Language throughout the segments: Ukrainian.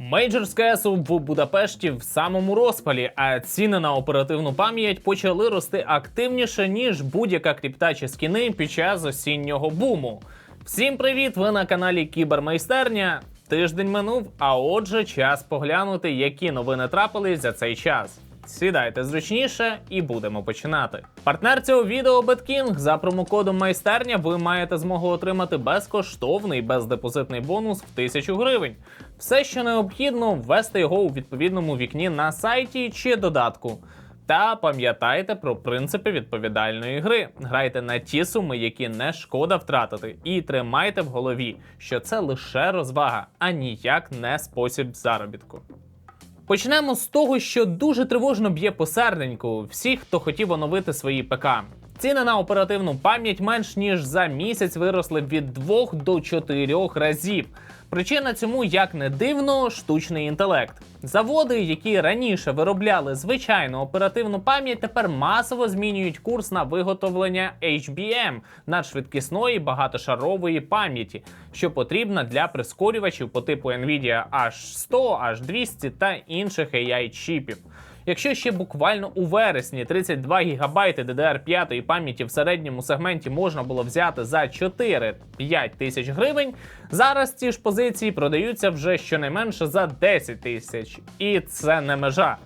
Мейджор з КСу в Будапешті в самому розпалі, а ціни на оперативну пам'ять почали рости активніше, ніж будь-яка кріпта чи скіни під час осіннього буму. Всім привіт! Ви на каналі Кібермайстерня. Тиждень минув, а отже, час поглянути, які новини трапились за цей час. Сідайте зручніше і будемо починати. Партнер цього відео BetKing. За промокодом майстерня ви маєте змогу отримати безкоштовний бездепозитний бонус в 1000 гривень. Все, що необхідно, ввести його у відповідному вікні на сайті чи додатку. Та пам'ятайте про принципи відповідальної гри. Грайте на ті суми, які не шкода втратити, і тримайте в голові, що це лише розвага, а ніяк не спосіб заробітку. Почнемо з того, що дуже тривожно б'є по серденьку всіх, хто хотів оновити свої ПК. Ціни на оперативну пам'ять менш ніж за місяць виросли від 2 до 4 разів. Причина цьому, як не дивно, штучний інтелект. Заводи, які раніше виробляли звичайну оперативну пам'ять, тепер масово змінюють курс на виготовлення HBM надшвидкісної багатошарової пам'яті, що потрібна для прискорювачів по типу Nvidia H100, H200 та інших AI-чіпів. Якщо ще буквально у вересні 32 ГБ DDR5 пам'яті в середньому сегменті можна було взяти за 4-5 тисяч гривень, зараз ці ж позиції продаються вже щонайменше за 10 тисяч. І це не межа.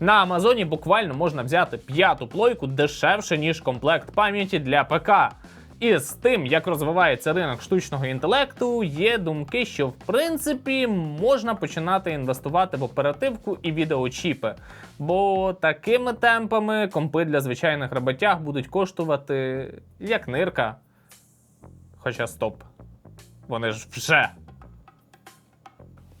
На Амазоні буквально можна взяти п'яту плойку дешевше, ніж комплект пам'яті для ПК. І з тим, як розвивається ринок штучного інтелекту, є думки, що в принципі можна починати інвестувати в оперативку і відеочіпи. Бо такими темпами компи для звичайних роботяг будуть коштувати як нирка. Хоча стоп. Вони ж вже.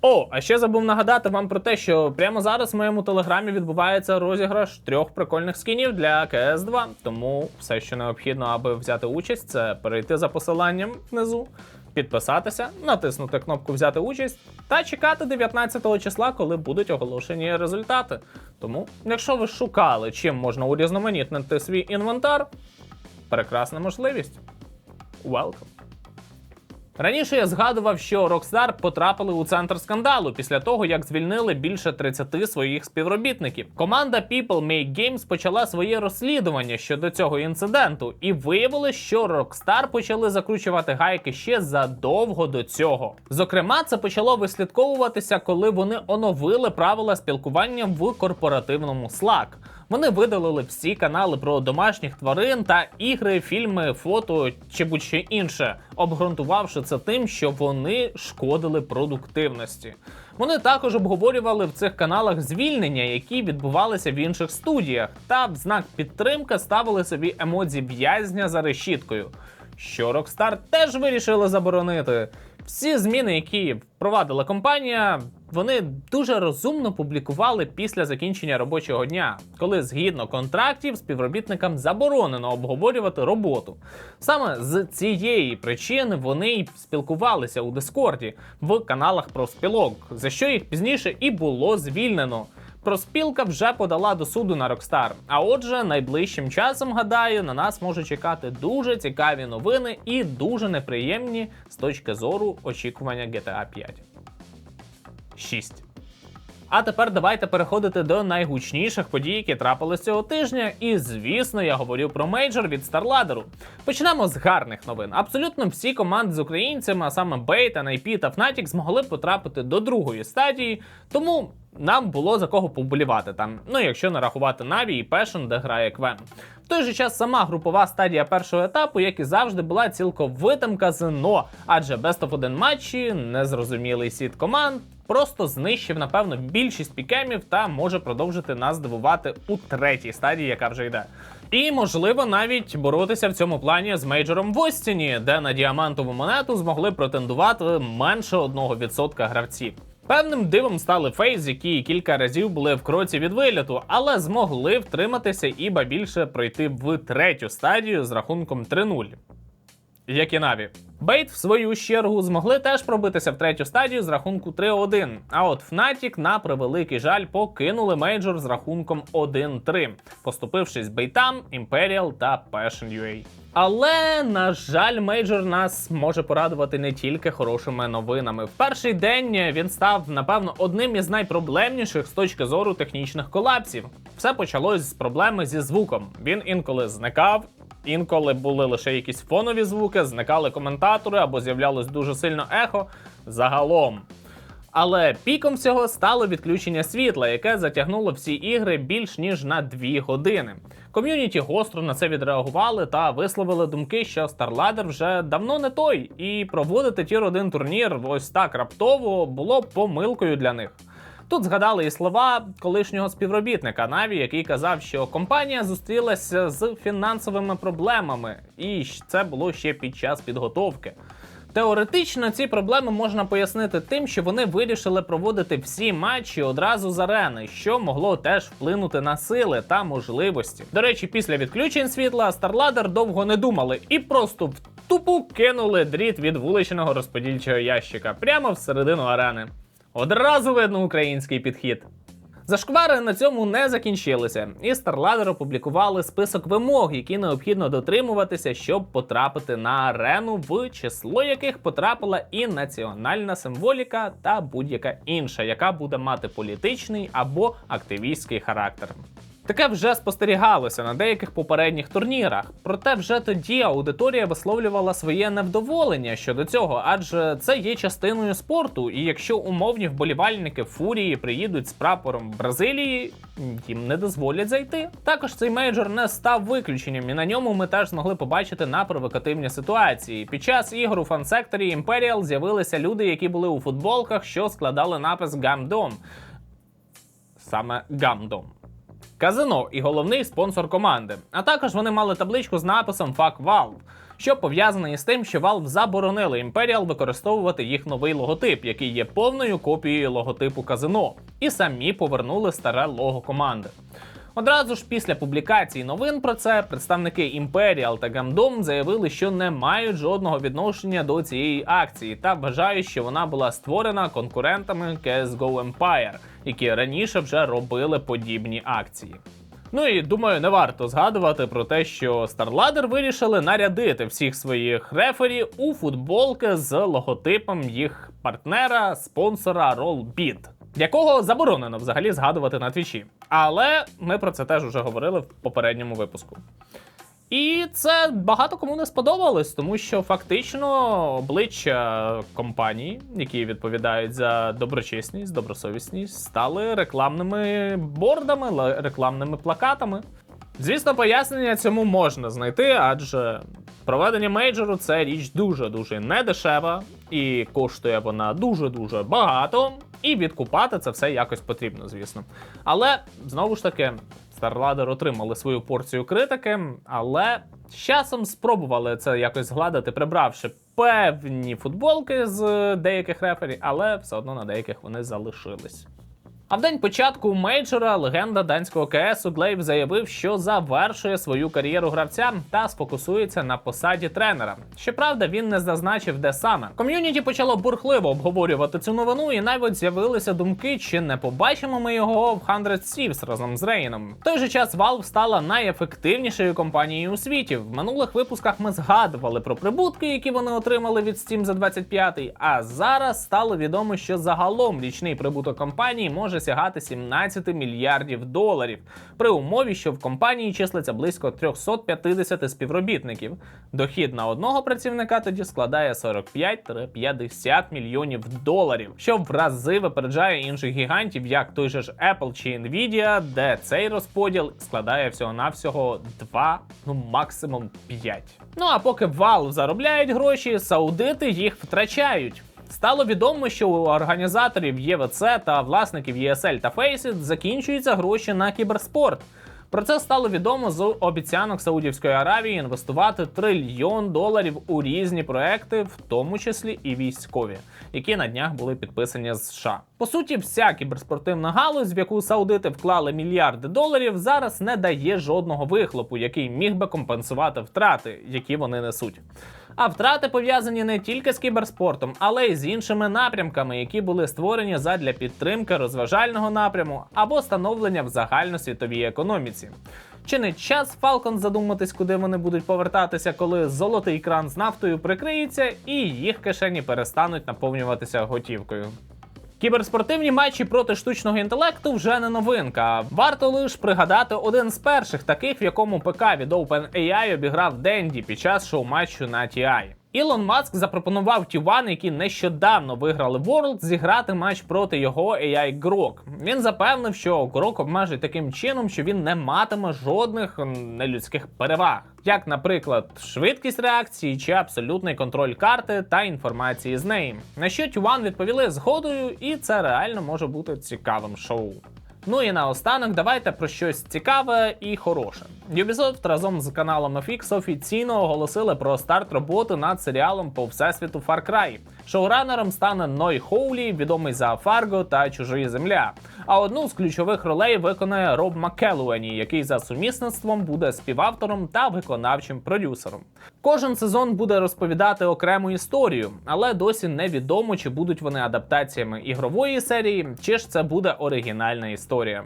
О, а ще забув нагадати вам про те, що прямо зараз в моєму телеграмі відбувається розіграш трьох прикольних скінів для cs 2 Тому все, що необхідно, аби взяти участь, це перейти за посиланням внизу, підписатися, натиснути кнопку Взяти участь та чекати 19 числа, коли будуть оголошені результати. Тому, якщо ви шукали, чим можна урізноманітнити свій інвентар, прекрасна можливість. Welcome! Раніше я згадував, що Rockstar потрапили у центр скандалу після того, як звільнили більше 30 своїх співробітників. Команда People Make Games почала своє розслідування щодо цього інциденту, і виявилось, що Rockstar почали закручувати гайки ще задовго до цього. Зокрема, це почало вислідковуватися, коли вони оновили правила спілкування в корпоративному Slack. Вони видалили всі канали про домашніх тварин та ігри, фільми, фото чи будь-що інше, обґрунтувавши це тим, що вони шкодили продуктивності. Вони також обговорювали в цих каналах звільнення, які відбувалися в інших студіях, та в знак підтримки ставили собі емодзі в'язня за решіткою. Що Rockstar теж вирішили заборонити. Всі зміни, які впровадила компанія, вони дуже розумно публікували після закінчення робочого дня, коли згідно контрактів співробітникам заборонено обговорювати роботу. Саме з цієї причини вони й спілкувалися у Дискорді в каналах профспілок, за що їх пізніше і було звільнено. Проспілка вже подала до суду на Rockstar. А отже, найближчим часом, гадаю, на нас можуть чекати дуже цікаві новини і дуже неприємні з точки зору очікування GTA 5. 6. А тепер давайте переходити до найгучніших подій, які трапились цього тижня. І звісно, я говорю про мейджор від StarLadder. Почнемо з гарних новин. Абсолютно всі команди з українцями, а саме Bait, NIP та Fnatic, змогли потрапити до другої стадії, тому нам було за кого поболівати там. Ну якщо не рахувати Наві і Passion, де грає Квен. В той же час сама групова стадія першого етапу, як і завжди, була цілковитим казино, адже Best of 1 матчі, незрозумілий сіт команд. Просто знищив, напевно, більшість пікемів та може продовжити нас здивувати у третій стадії, яка вже йде. І можливо навіть боротися в цьому плані з мейджором в Остіні, де на діамантову монету змогли претендувати менше 1% гравців. Певним дивом стали фейз, які кілька разів були в кроці від виліту, але змогли втриматися і ба більше пройти в третю стадію з рахунком 3-0. Як і Наві. Бейт, в свою чергу, змогли теж пробитися в третю стадію з рахунку 3-1. А от Fnatic, на превеликий жаль, покинули мейджор з рахунком 1-3, поступившись бейтам, Imperial та Passion UA. Але на жаль, мейджор нас може порадувати не тільки хорошими новинами. В перший день він став, напевно, одним із найпроблемніших з точки зору технічних колапсів. Все почалось з проблеми зі звуком. Він інколи зникав, інколи були лише якісь фонові звуки, зникали коментатори або з'являлось дуже сильно ехо. Загалом. Але піком всього стало відключення світла, яке затягнуло всі ігри більш ніж на 2 години. Ком'юніті гостро на це відреагували та висловили думки, що StarLadder вже давно не той, і проводити тір 1 турнір ось так раптово було помилкою для них. Тут згадали і слова колишнього співробітника Наві, який казав, що компанія зустрілася з фінансовими проблемами, і це було ще під час підготовки. Теоретично ці проблеми можна пояснити тим, що вони вирішили проводити всі матчі одразу з арени, що могло теж вплинути на сили та можливості. До речі, після відключень світла StarLadder довго не думали і просто в тупу кинули дріт від вуличного розподільчого ящика прямо всередину арени. Одразу видно український підхід. Зашквари на цьому не закінчилися, і StarLadder опублікували список вимог, які необхідно дотримуватися, щоб потрапити на арену, в число яких потрапила і національна символіка та будь-яка інша, яка буде мати політичний або активістський характер. Таке вже спостерігалося на деяких попередніх турнірах. Проте вже тоді аудиторія висловлювала своє невдоволення щодо цього, адже це є частиною спорту. І якщо умовні вболівальники фурії приїдуть з прапором Бразилії, їм не дозволять зайти. Також цей мейджор не став виключенням, і на ньому ми теж змогли побачити на провокативні ситуації. Під час ігор у фан-секторі Imperial з'явилися люди, які були у футболках, що складали напис Гамдом. Саме Гамдом. Казино і головний спонсор команди. А також вони мали табличку з написом Fuck Valve, що пов'язане із тим, що Valve заборонили Imperial використовувати їх новий логотип, який є повною копією логотипу казино, і самі повернули старе лого команди. Одразу ж після публікації новин про це представники Imperial та Gandom заявили, що не мають жодного відношення до цієї акції та вважають, що вона була створена конкурентами CSGO Empire, які раніше вже робили подібні акції. Ну і думаю, не варто згадувати про те, що StarLadder вирішили нарядити всіх своїх рефері у футболки з логотипом їх партнера, спонсора Rollbit, якого заборонено взагалі згадувати на твічі. Але ми про це теж вже говорили в попередньому випуску. І це багато кому не сподобалось, тому що фактично обличчя компанії, які відповідають за доброчесність, добросовісність, стали рекламними бордами, рекламними плакатами. Звісно, пояснення цьому можна знайти, адже проведення мейджору це річ дуже-дуже недешева, і коштує вона дуже-дуже багато. І відкупати це все якось потрібно, звісно. Але знову ж таки, StarLadder отримали свою порцію критики, але з часом спробували це якось згладити, прибравши певні футболки з деяких рефері, але все одно на деяких вони залишились. А в день початку мейджора легенда данського КСу Глейв заявив, що завершує свою кар'єру гравця та сфокусується на посаді тренера. Щоправда, він не зазначив, де саме. Ком'юніті почало бурхливо обговорювати цю новину, і навіть з'явилися думки, чи не побачимо ми його в 100 Thieves разом з Рейном. В той же час Valve стала найефективнішою компанією у світі. В минулих випусках ми згадували про прибутки, які вони отримали від Steam за 25-й, а зараз стало відомо, що загалом річний прибуток компанії може сягати 17 мільярдів доларів, при умові, що в компанії числиться близько 350 співробітників. Дохід на одного працівника тоді складає 45-50 мільйонів доларів, що в рази випереджає інших гігантів, як той же ж Apple чи Nvidia, де цей розподіл складає всього-навсього 2, ну максимум 5. Ну а поки Valve заробляють гроші, саудити їх втрачають. Стало відомо, що у організаторів ЄВЦ та власників ESL та Faceit закінчуються гроші на кіберспорт. Про це стало відомо з обіцянок Саудівської Аравії інвестувати трильйон доларів у різні проекти, в тому числі і військові, які на днях були підписані з США. По суті, вся кіберспортивна галузь, в яку саудити вклали мільярди доларів, зараз не дає жодного вихлопу, який міг би компенсувати втрати, які вони несуть. А втрати пов'язані не тільки з кіберспортом, але й з іншими напрямками, які були створені задля підтримки розважального напряму або становлення в загальносвітовій економіці. Чи не час Falcon задуматись, куди вони будуть повертатися, коли золотий кран з нафтою прикриється і їх кишені перестануть наповнюватися готівкою? Кіберспортивні матчі проти штучного інтелекту вже не новинка. Варто лише пригадати один з перших таких, в якому ПК від OpenAI обіграв Денді під час шоу-матчу на TI. Ілон Маск запропонував T1, які нещодавно виграли World, зіграти матч проти його AI Grok. Він запевнив, що Grok обмежить таким чином, що він не матиме жодних нелюдських переваг, як, наприклад, швидкість реакції чи абсолютний контроль карти та інформації з неї. На що T1 відповіли згодою, і це реально може бути цікавим шоу. Ну і наостанок, давайте про щось цікаве і хороше. Ubisoft разом з каналом FX офіційно оголосили про старт роботи над серіалом по всесвіту Far Cry. Шоуранером стане Ной Хоулі, відомий за Фарго та Чужої земля. А одну з ключових ролей виконає Роб Маккелуені, який за сумісництвом буде співавтором та виконавчим продюсером. Кожен сезон буде розповідати окрему історію, але досі невідомо, чи будуть вони адаптаціями ігрової серії, чи ж це буде оригінальна історія.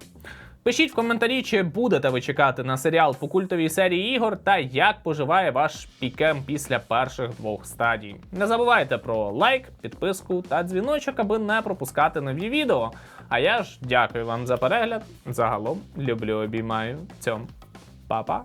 Пишіть в коментарі, чи будете ви чекати на серіал по культовій серії ігор та як поживає ваш пікем після перших двох стадій. Не забувайте про лайк, підписку та дзвіночок, аби не пропускати нові відео. А я ж дякую вам за перегляд. Загалом люблю обіймаю. Цьом. Па-па.